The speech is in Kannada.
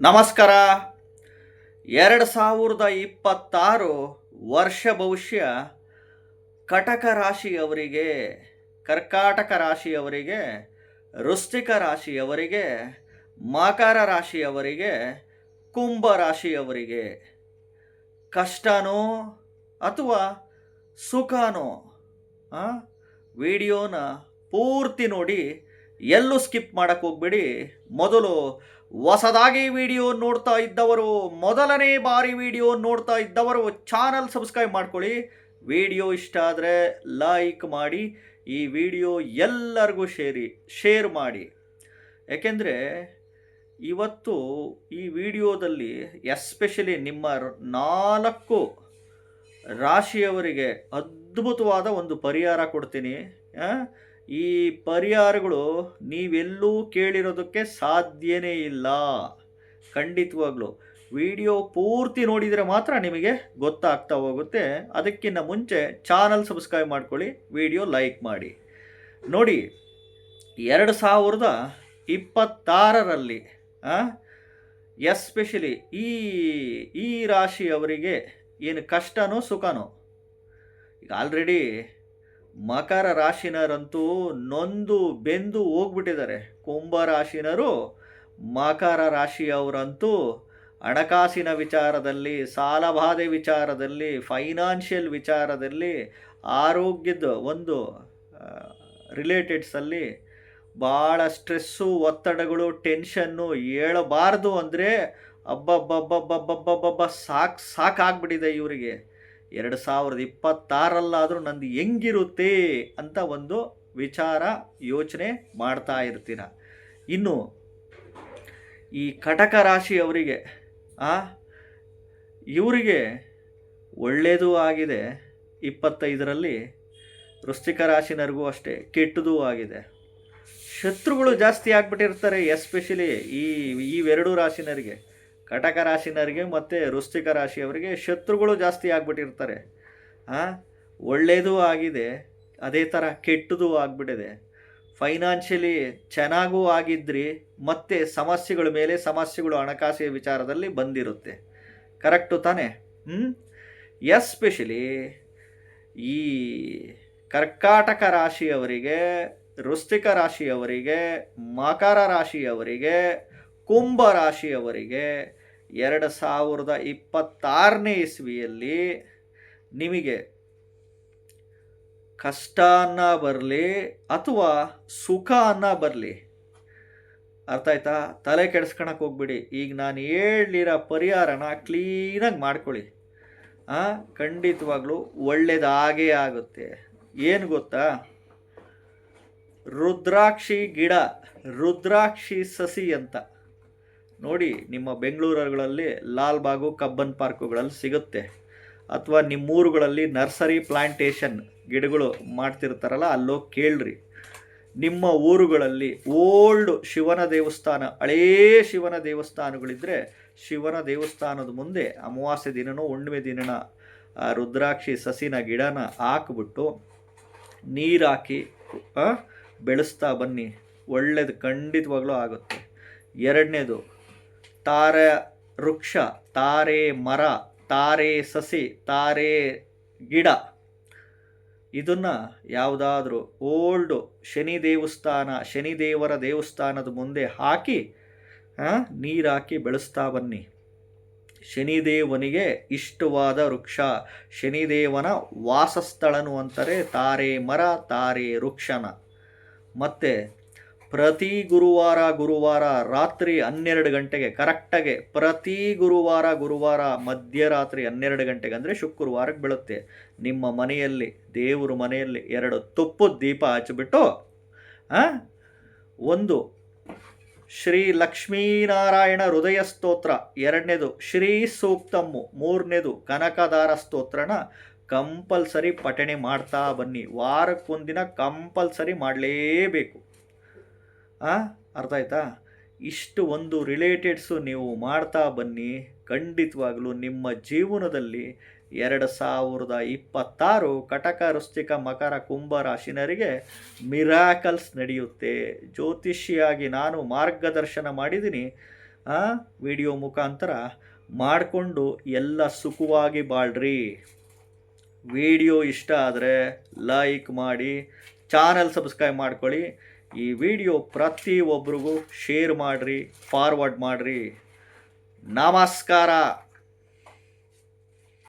ನಮಸ್ಕಾರ ಎರಡು ಸಾವಿರದ ಇಪ್ಪತ್ತಾರು ವರ್ಷ ಭವಿಷ್ಯ ಕಟಕ ರಾಶಿಯವರಿಗೆ, ಕರ್ಕಾಟಕ ರಾಶಿಯವರಿಗೆ ರುಸ್ತಿಕ ರಾಶಿಯವರಿಗೆ, ಮಕರ ರಾಶಿಯವರಿಗೆ, ಕುಂಭ ರಾಶಿಯವರಿಗೆ, ಕಷ್ಟನೋ ಅಥವಾ ಸುಖನೋ? ವಿಡಿಯೋನ ಪೂರ್ತಿ ನೋಡಿ ಎಲ್ಲೂ ಸ್ಕಿಪ್ ಮಾಡಕ್ಕೆ ಹೋಗ್ಬೇಡಿ. ಮೊದಲು ಹೊಸದಾಗಿ ವಿಡಿಯೋ ನೋಡ್ತಾ ಇದ್ದವರು, ಮೊದಲನೇ ಬಾರಿ ವಿಡಿಯೋ ನೋಡ್ತಾ ಇದ್ದವರು ಚಾನಲ್ ಸಬ್ಸ್ಕ್ರೈಬ್ ಮಾಡ್ಕೊಳ್ಳಿ. ವಿಡಿಯೋ ಇಷ್ಟ ಆದರೆ ಲೈಕ್ ಮಾಡಿ, ಈ ವಿಡಿಯೋ ಎಲ್ಲರಿಗೂ ಶೇರಿ, ಶೇರ್ ಮಾಡಿ. ಏಕೆಂದರೆ ಇವತ್ತು ಈ ವಿಡಿಯೋದಲ್ಲಿ ಎಸ್ಪೆಷಲಿ ನಿಮ್ಮ ನಾಲ್ಕು ರಾಶಿಯವರಿಗೆ ಅದ್ಭುತವಾದ ಒಂದು ಪರಿಹಾರ ಕೊಡ್ತೀನಿ? ಈ ಪರಿಹಾರಗಳು ನೀವೆಲ್ಲೂ ಕೇಳಿರೋದಕ್ಕೆ ಸಾಧ್ಯನೇ ಇಲ್ಲ. ಖಂಡಿತವಾಗ್ಲೂ. ವಿಡಿಯೋ ಪೂರ್ತಿ ನೋಡಿದರೆ ಮಾತ್ರ ನಿಮಗೆ ಗೊತ್ತಾಗ್ತಾ ಹೋಗುತ್ತೆ. ಅದಕ್ಕಿಂತ ಮುಂಚೆ ಚಾನಲ್ ಸಬ್ಸ್ಕ್ರೈಬ್ ಮಾಡ್ಕೊಳ್ಳಿ, ವಿಡಿಯೋ ಲೈಕ್ ಮಾಡಿ. ನೋಡಿ, ಎರಡು ಸಾವಿರದ ಇಪ್ಪತ್ತಾರರಲ್ಲಿ ಎಸ್ಪೆಷಲಿ ಈ ಈ ರಾಶಿಯವರಿಗೆ ಏನು ಕಷ್ಟನೋ ಸುಖನೋ? ಈಗ ಆಲ್ರೆಡಿ ಮಕರ ರಾಶಿನರಂತೂ ನೊಂದು ಬೆಂದು ಹೋಗ್ಬಿಟ್ಟಿದ್ದಾರೆ. ಕುಂಭ ರಾಶಿನರು ಮಕರ ರಾಶಿಯವರಂತೂ ಹಣಕಾಸಿನ ವಿಚಾರದಲ್ಲಿ, ಸಾಲಬಾಧೆ ವಿಚಾರದಲ್ಲಿ, ಫೈನಾನ್ಷಿಯಲ್ ವಿಚಾರದಲ್ಲಿ, ಆರೋಗ್ಯದ ಒಂದು ರಿಲೇಟೆಡ್ಸಲ್ಲಿ ಭಾಳ ಸ್ಟ್ರೆಸ್ಸು, ಒತ್ತಡಗಳು, ಟೆನ್ಷನ್ನು ಹೇಳಬಾರ್ದು ಅಂದರೆ ಅಬ್ಬಬ್ಬಬ್ಬಬ್ಬಬ್ಬಬ್ಬಬ್ಬ ಸಾಕು ಸಾಕಾಗ್ಬಿಟ್ಟಿದೆ ಇವರಿಗೆ. ಎರಡು ಸಾವಿರದ ಇಪ್ಪತ್ತಾರಲ್ಲಾದರೂ ನಂದು ಹೆಂಗಿರುತ್ತೆ ಅಂತ ಒಂದು ವಿಚಾರ ಯೋಚನೆ ಮಾಡ್ತಾ ಇರ್ತೀರ ಇನ್ನು ಈ ಕಟಕ ರಾಶಿಯವರಿಗೆ, ಆ, ಇವರಿಗೆ ಒಳ್ಳೆಯದೂ ಆಗಿದೆ. ಇಪ್ಪತ್ತೈದರಲ್ಲಿ ವೃಶ್ಚಿಕ ರಾಶಿನರಿಗೂ ಅಷ್ಟೇ, ಕೆಟ್ಟದೂ ಆಗಿದೆ. ಶತ್ರುಗಳು ಜಾಸ್ತಿ ಆಗ್ಬಿಟ್ಟಿರ್ತಾರೆ ಎಸ್ಪೆಷಲಿ ಈ ಇವೆರಡೂ ರಾಶಿನರಿಗೆ ಕಟಕ ರಾಶಿನವರಿಗೆ ಮತ್ತು ವೃಶ್ಚಿಕ ರಾಶಿಯವರಿಗೆ ಶತ್ರುಗಳು ಜಾಸ್ತಿ ಆಗ್ಬಿಟ್ಟಿರ್ತಾರೆ. ಹಾಂ ಒಳ್ಳೆಯದೂ ಆಗಿದೆ, ಅದೇ ಥರ ಕೆಟ್ಟದು ಆಗಿಬಿಟ್ಟಿದೆ. ಫೈನಾನ್ಷಿಯಲಿ ಚೆನ್ನಾಗೂ ಆಗಿದ್ರಿ, ಮತ್ತೆ ಸಮಸ್ಯೆಗಳ ಮೇಲೆ ಸಮಸ್ಯೆಗಳು ಹಣಕಾಸಿನ ವಿಚಾರದಲ್ಲಿ ಬಂದಿರುತ್ತೆ. ಕರೆಕ್ಟು ತಾನೇ? ಹ್ಞೂ ಎಸ್ಪೆಷಲಿ ಈ ಕರ್ಕಾಟಕ ರಾಶಿಯವರಿಗೆ, ವೃಶ್ಚಿಕ ರಾಶಿಯವರಿಗೆ, ಮಕರ ರಾಶಿಯವರಿಗೆ, ಕುಂಭ ರಾಶಿಯವರಿಗೆ ಎರಡು ಸಾವಿರದ ಇಪ್ಪತ್ತಾರನೇ ಇಸ್ವಿಯಲ್ಲಿ ನಿಮಗೆ ಕಷ್ಟ ಅನ್ನ ಬರಲಿ ಅಥವಾ ಸುಖ ಅನ್ನ ಬರಲಿ. ಅರ್ಥ ಆಯ್ತಾ? ತಲೆ ಕೆಡಿಸ್ಕೊಳಕ್ಕೆ ಹೋಗ್ಬಿಡಿ. ಈಗ ನಾನು ಹೇಳಿರೋ ಪರಿಹಾರನ ಕ್ಲೀನಾಗಿ ಮಾಡ್ಕೊಳ್ಳಿ. ಹಾಂ ಖಂಡಿತವಾಗ್ಲೂ ಒಳ್ಳೇದಾಗೇ ಆಗುತ್ತೆ. ಏನು ಗೊತ್ತಾ? ರುದ್ರಾಕ್ಷಿ ಗಿಡ, ರುದ್ರಾಕ್ಷಿ ಸಸಿ ಅಂತ. ನೋಡಿ, ನಿಮ್ಮ ಬೆಂಗಳೂರುಗಳಲ್ಲಿ ಲಾಲ್ಬಾಗು ಕಬ್ಬನ್ ಪಾರ್ಕುಗಳಲ್ಲಿ ಸಿಗುತ್ತೆ. ಅಥವಾ ನಿಮ್ಮೂರುಗಳಲ್ಲಿ ನರ್ಸರಿ ಪ್ಲಾಂಟೇಶನ್ ಗಿಡಗಳು ಮಾಡ್ತಿರ್ತಾರಲ್ಲ ಅಲ್ಲೋಗಿ ಕೇಳ್ರಿ. ನಿಮ್ಮ ಊರುಗಳಲ್ಲಿ ಓಲ್ಡ್ ಶಿವನ ದೇವಸ್ಥಾನ, ಹಳೇ ಶಿವನ ದೇವಸ್ಥಾನಗಳಿದ್ದರೆ ಶಿವನ ದೇವಸ್ಥಾನದ ಮುಂದೆ ಅಮಾವಾಸ್ಯೆ ದಿನನೋ ಹುಣ್ಣಿಮೆ ದಿನನ ರುದ್ರಾಕ್ಷಿ ಸಸಿನ ಗಿಡನ ಹಾಕ್ಬಿಟ್ಟು ನೀರಾಕಿ ಬೆಳೆಸ್ತಾ ಬನ್ನಿ. ಒಳ್ಳೇದು ಖಂಡಿತವಾಗ್ಲೂ ಆಗುತ್ತೆ. ಎರಡನೇದು ತಾರೆ ವೃಕ್ಷ, ತಾರೆ ಮರ, ತಾರೆ ಸಸಿ, ತಾರೆ ಗಿಡ. ಇದನ್ನು ಯಾವುದಾದ್ರೂ ಓಲ್ಡ್ ಶನಿ ದೇವಸ್ಥಾನ, ಶನಿ ದೇವರ ದೇವಸ್ಥಾನದ ಮುಂದೆ ಹಾಕಿ ನೀರು ಹಾಕಿ ಬೆಳೆಸ್ತಾ ಬನ್ನಿ. ಶನಿದೇವನಿಗೆ ಇಷ್ಟವಾದ ವೃಕ್ಷ ಶನಿದೇವನ ವಾಸಸ್ಥಳನು ಅಂತಾರೆ ತಾರೆ ಮರ, ತಾರೆ ವೃಕ್ಷನ. ಮತ್ತು ಪ್ರತಿ ಗುರುವಾರ ಗುರುವಾರ ರಾತ್ರಿ ಹನ್ನೆರಡು ಗಂಟೆಗೆ, ಕರೆಕ್ಟಾಗಿ ಪ್ರತಿ ಗುರುವಾರ ಗುರುವಾರ ಮಧ್ಯರಾತ್ರಿ ಹನ್ನೆರಡು ಗಂಟೆಗೆ ಅಂದರೆ ಶುಕ್ರವಾರಕ್ಕೆ ಬೀಳುತ್ತೆ. ನಿಮ್ಮ ಮನೆಯಲ್ಲಿ, ದೇವರು ಮನೆಯಲ್ಲಿ ಎರಡು ತುಪ್ಪು ದೀಪ ಹಚ್ಚಿಬಿಟ್ಟು ಒಂದು ಶ್ರೀ ಲಕ್ಷ್ಮೀನಾರಾಯಣ ಹೃದಯ ಸ್ತೋತ್ರ, ಎರಡನೇದು ಶ್ರೀ ಸೂಕ್ತಮ್ಮು, ಮೂರನೇದು ಕನಕದಾರ ಸ್ತೋತ್ರನ ಕಂಪಲ್ಸರಿ ಪಠಣೆ ಮಾಡ್ತಾ ಬನ್ನಿ. ವಾರಕ್ಕೊಂದಿನ ಕಂಪಲ್ಸರಿ ಮಾಡಲೇಬೇಕು. ಅರ್ಥ ಆಯ್ತಾ? ಇಷ್ಟು ಒಂದು ರಿಲೇಟೆಡ್ಸು ನೀವು ಮಾಡ್ತಾ ಬನ್ನಿ. ಖಂಡಿತವಾಗಲೂ ನಿಮ್ಮ ಜೀವನದಲ್ಲಿ ಎರಡು ಸಾವಿರದ ಇಪ್ಪತ್ತಾರು ಕಟಕ ರುಸ್ತಿಕ ಮಕರ ಕುಂಭ ರಾಶಿನರಿಗೆ ಮಿರಾಕಲ್ಸ್ ನಡೆಯುತ್ತೆ. ಜ್ಯೋತಿಷಿಯಾಗಿ ನಾನು ಮಾರ್ಗದರ್ಶನ ಮಾಡಿದ್ದೀನಿ. ವಿಡಿಯೋ ಮುಖಾಂತರ ಮಾಡಿಕೊಂಡು ಎಲ್ಲ ಸುಖವಾಗಿ ಬಾಳ್ರಿ. ವಿಡಿಯೋ ಇಷ್ಟ ಆದರೆ ಲೈಕ್ ಮಾಡಿ, ಚಾನಲ್ ಸಬ್ಸ್ಕ್ರೈಬ್ ಮಾಡ್ಕೊಳ್ಳಿ. ಈ ವಿಡಿಯೋ ಪ್ರತಿಯೊಬ್ಬರಿಗೂ ಶೇರ್ ಮಾಡಿರಿ ಫಾರ್ವರ್ಡ್ ಮಾಡಿರಿ. ನಮಸ್ಕಾರ.